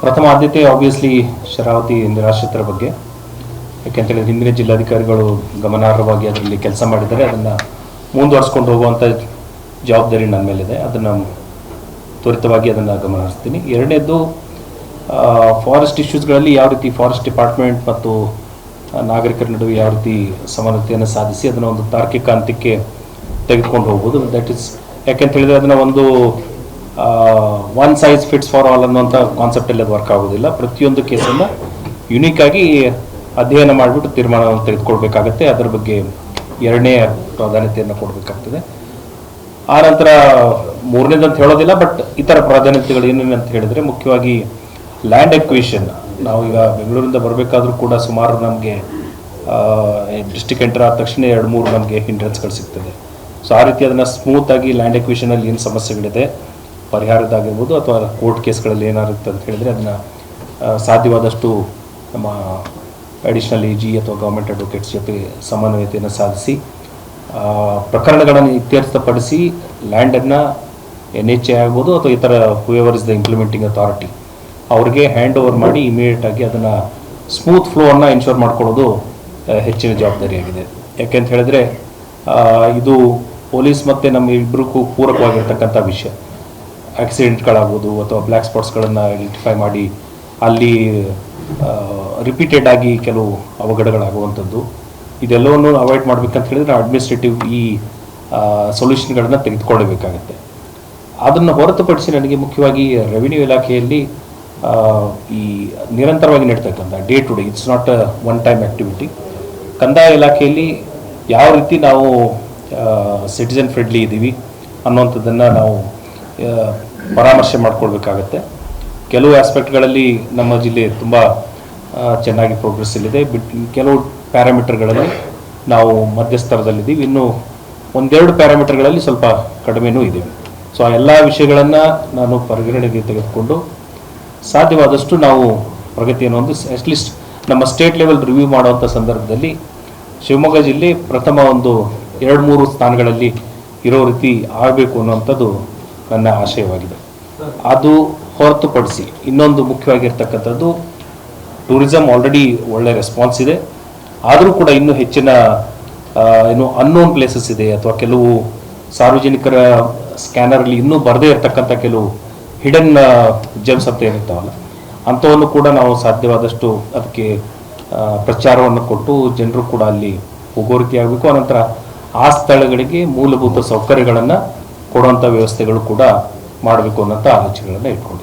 ಪ್ರಥಮ ಆದ್ಯತೆ ಆಬ್ವಿಯಸ್ಲಿ ಶರಾವತಿ ನಿರಾಶ್ರಿತರ ಬಗ್ಗೆ. ಯಾಕೆಂತೇಳಿದ್ರೆ ಹಿಂದಿನ ಜಿಲ್ಲಾಧಿಕಾರಿಗಳು ಗಮನಾರ್ಹವಾಗಿ ಅದರಲ್ಲಿ ಕೆಲಸ ಮಾಡಿದ್ದಾರೆ. ಅದನ್ನ ಮುಂದುವರ್ಸ್ಕೊಂಡು ಹೋಗುವಂತ ಜವಾಬ್ದಾರಿ ನನ್ನ ಮೇಲಿದೆ. ಅದನ್ನ ತ್ವರಿತವಾಗಿ ಅದನ್ನು ಗಮನ ಹರಿಸ್ತೀನಿ ಎರಡನೇದು ಫಾರೆಸ್ಟ್ ಇಶ್ಯೂಸ್ಗಳಲ್ಲಿ ಯಾವ ರೀತಿ ಫಾರೆಸ್ಟ್ ಡಿಪಾರ್ಟ್ಮೆಂಟ್ ಮತ್ತು ನಾಗರಿಕರ ನಡುವೆ ಯಾವ ರೀತಿ ಸಮಾನತೆಯನ್ನು ಸಾಧಿಸಿ ಅದನ್ನು ಒಂದು ತಾರ್ಕಿಕ ಹಂತಕ್ಕೆ ತೆಗೆದುಕೊಂಡು ಹೋಗ್ಬೋದು. ದಟ್ ಇಸ್ ಯಾಕೆಂತ ಹೇಳಿದ್ರೆ ಅದನ್ನ ಒಂದು one size fits for all ಅನ್ನುವಂಥ ಕಾನ್ಸೆಪ್ಟಲ್ಲಿ ಅದು ವರ್ಕ್ ಆಗೋದಿಲ್ಲ. ಪ್ರತಿಯೊಂದು ಕೇಸನ್ನು ಯುನೀಕ್ ಆಗಿ ಅಧ್ಯಯನ ಮಾಡಿಬಿಟ್ಟು ತೀರ್ಮಾನವನ್ನು ತೆಗೆದುಕೊಳ್ಬೇಕಾಗತ್ತೆ. ಅದರ ಬಗ್ಗೆ ಎರಡನೇ ಪ್ರಾಧಾನ್ಯತೆಯನ್ನು ಕೊಡಬೇಕಾಗ್ತದೆ. ಆ ನಂತರ ಮೂರನೇದು ಅಂತ ಹೇಳೋದಿಲ್ಲ ಬಟ್ ಇತರ ಪ್ರಾಧಾನ್ಯತೆಗಳು ಏನೇನು ಅಂತ ಹೇಳಿದರೆ ಮುಖ್ಯವಾಗಿ ಲ್ಯಾಂಡ್ ಎಕ್ವೇಷನ್ ನಾವು ಈಗ ಬೆಂಗಳೂರಿಂದ ಬರಬೇಕಾದ್ರೂ ಕೂಡ ಸುಮಾರು ನಮಗೆ ಡಿಸ್ಟಿಕ್ ಎಂಟರ್ ಆದ ತಕ್ಷಣ ಎರಡು ಮೂರು ನಮಗೆ ಹಿಂಡ್ರೆನ್ಸ್ಗಳು ಸಿಗ್ತದೆ. ಸೊ ಆ ರೀತಿ ಅದನ್ನು ಸ್ಮೂತಾಗಿ ಲ್ಯಾಂಡ್ ಎಕ್ವಿಷನಲ್ಲಿ ಏನು ಸಮಸ್ಯೆಗಳಿದೆ ಪರಿಹಾರದಾಗಿರ್ಬೋದು ಅಥವಾ ಕೋರ್ಟ್ ಕೇಸ್ಗಳಲ್ಲಿ ಏನಾಗುತ್ತೆ ಅಂತ ಹೇಳಿದ್ರೆ ಅದನ್ನು ಸಾಧ್ಯವಾದಷ್ಟು ನಮ್ಮ ಅಡಿಷನಲ್ ಎ ಜಿ ಅಥವಾ ಗೌರ್ಮೆಂಟ್ ಅಡ್ವೊಕೇಟ್ಸ್ ಜೊತೆ ಸಮನ್ವಯತೆಯನ್ನು ಸಾಧಿಸಿ ಪ್ರಕರಣಗಳನ್ನು ಇತ್ಯರ್ಥಪಡಿಸಿ ಲ್ಯಾಂಡನ್ನು ಎನ್ ಎಚ್ ಎ ಆಗ್ಬೋದು ಅಥವಾ ಇತರ however is the implementing authority ಅವ್ರಿಗೆ ಹ್ಯಾಂಡ್ ಓವರ್ ಮಾಡಿ ಇಮಿಡಿಯೇಟ್ ಆಗಿ ಅದನ್ನು ಸ್ಮೂತ್ ಫ್ಲೋವನ್ನು ಇನ್ಶೋರ್ ಮಾಡ್ಕೊಳ್ಳೋದು ಹೆಚ್ಚಿನ ಜವಾಬ್ದಾರಿಯಾಗಿದೆ. ಯಾಕೆಂತ ಹೇಳಿದ್ರೆ ಇದು ಪೊಲೀಸ್ ಮತ್ತು ನಮ್ಮ ಇಬ್ಬರಿಗೂ ಪೂರಕವಾಗಿರ್ತಕ್ಕಂಥ ವಿಷಯ. ಆಕ್ಸಿಡೆಂಟ್ಗಳಾಗ್ಬೋದು ಅಥವಾ ಬ್ಲ್ಯಾಕ್ ಸ್ಪಾಟ್ಸ್ಗಳನ್ನು ಐಡೆಂಟಿಫೈ ಮಾಡಿ, ಅಲ್ಲಿ ರಿಪೀಟೆಡ್ ಆಗಿ ಕೆಲವು ಅವಘಡಗಳಾಗುವಂಥದ್ದು. ಇದೆಲ್ಲವನ್ನು ಅವಾಯ್ಡ್ ಮಾಡಬೇಕಂತ ಹೇಳಿದ್ರೆ ಅಡ್ಮಿನಿಸ್ಟ್ರೇಟಿವ್ ಈ ಸೊಲ್ಯೂಷನ್ಗಳನ್ನು ತೆಗೆದುಕೊಳ್ಳಬೇಕಾಗತ್ತೆ. ಅದನ್ನು ಹೊರತುಪಡಿಸಿ ನನಗೆ ಮುಖ್ಯವಾಗಿ ರೆವಿನ್ಯೂ ಇಲಾಖೆಯಲ್ಲಿ ಈ ನಿರಂತರವಾಗಿ ನಡೀತಕ್ಕಂಥ day to day it's not a one time activity ಕಂದಾಯ ಇಲಾಖೆಯಲ್ಲಿ ಯಾವ ರೀತಿ ನಾವು ಸಿಟಿಸನ್ ಫ್ರೆಂಡ್ಲಿ ಇದ್ದೀವಿ ಅನ್ನುವಂಥದ್ದನ್ನು ನಾವು ಪರಾಮರ್ಶೆ ಮಾಡ್ಕೊಳ್ಬೇಕಾಗತ್ತೆ. ಕೆಲವು ಆಸ್ಪೆಕ್ಟ್ಗಳಲ್ಲಿ ನಮ್ಮ ಜಿಲ್ಲೆ ತುಂಬ ಚೆನ್ನಾಗಿ ಪ್ರೋಗ್ರೆಸ್ ಇಲ್ಲಿದೆ ಬಿಟ್, ಕೆಲವು ಪ್ಯಾರಾಮೀಟರ್ಗಳಲ್ಲಿ ನಾವು ಮಧ್ಯಸ್ಥರದಲ್ಲಿದ್ದೀವಿ. ಇನ್ನು ಒಂದೆರಡು ಪ್ಯಾರಾಮೀಟರ್ಗಳಲ್ಲಿ ಸ್ವಲ್ಪ ಕಡಿಮೆನೂ ಇದ್ದೀವಿ ಸೊ ಆ ಎಲ್ಲ ವಿಷಯಗಳನ್ನು ನಾನು ಪರಿಗಣನೆಗೆ ತೆಗೆದುಕೊಂಡು ಸಾಧ್ಯವಾದಷ್ಟು ನಾವು ಪ್ರಗತಿಯನ್ನು ಒಂದು ಅಟ್ಲೀಸ್ಟ್ ನಮ್ಮ ಸ್ಟೇಟ್ ಲೆವೆಲ್ ರಿವ್ಯೂ ಮಾಡುವಂಥ ಸಂದರ್ಭದಲ್ಲಿ ಶಿವಮೊಗ್ಗ ಜಿಲ್ಲೆ ಪ್ರಥಮ ಒಂದು ಎರಡು ಮೂರು ಸ್ಥಾನಗಳಲ್ಲಿ ಇರೋ ರೀತಿ ಆಗಬೇಕು ಅನ್ನುವಂಥದ್ದು ನನ್ನ ಆಶಯವಾಗಿದೆ. ಅದು ಹೊರತುಪಡಿಸಿ ಇನ್ನೊಂದು ಮುಖ್ಯವಾಗಿರ್ತಕ್ಕಂಥದ್ದು ಟೂರಿಸಮ್ ಆಲ್ರೆಡಿ ಒಳ್ಳೆ ರೆಸ್ಪಾನ್ಸ್ ಇದೆ. ಆದರೂ ಕೂಡ ಇನ್ನೂ ಹೆಚ್ಚಿನ ಏನು ಅನ್ನೋನ್ ಪ್ಲೇಸಸ್ ಇದೆ ಅಥವಾ ಕೆಲವು ಸಾರ್ವಜನಿಕರ ಸ್ಕ್ಯಾನರಲ್ಲಿ ಇನ್ನೂ ಬರದೇ ಇರತಕ್ಕಂಥ ಕೆಲವು ಹಿಡನ್ ಜಮ್ಸ್ ಅಂತ ಏನಿರ್ತಾವಲ್ಲ, ಅಂಥವನ್ನು ಕೂಡ ನಾವು ಸಾಧ್ಯವಾದಷ್ಟು ಅದಕ್ಕೆ ಪ್ರಚಾರವನ್ನು ಕೊಟ್ಟು ಜನರು ಕೂಡ ಅಲ್ಲಿ ಹೋಗೋರಿಕೆ ಆಗಬೇಕು ಅನಂತರ ಆ ಸ್ಥಳಗಳಿಗೆ ಮೂಲಭೂತ ಸೌಕರ್ಯಗಳನ್ನು ಕೊಡುವಂಥ ವ್ಯವಸ್ಥೆಗಳು ಕೂಡ ಮಾಡಬೇಕು ಅನ್ನೋಂಥ ಆಲೋಚನೆಗಳನ್ನು ಇಟ್ಕೊಂಡಿದ್ದೀವಿ.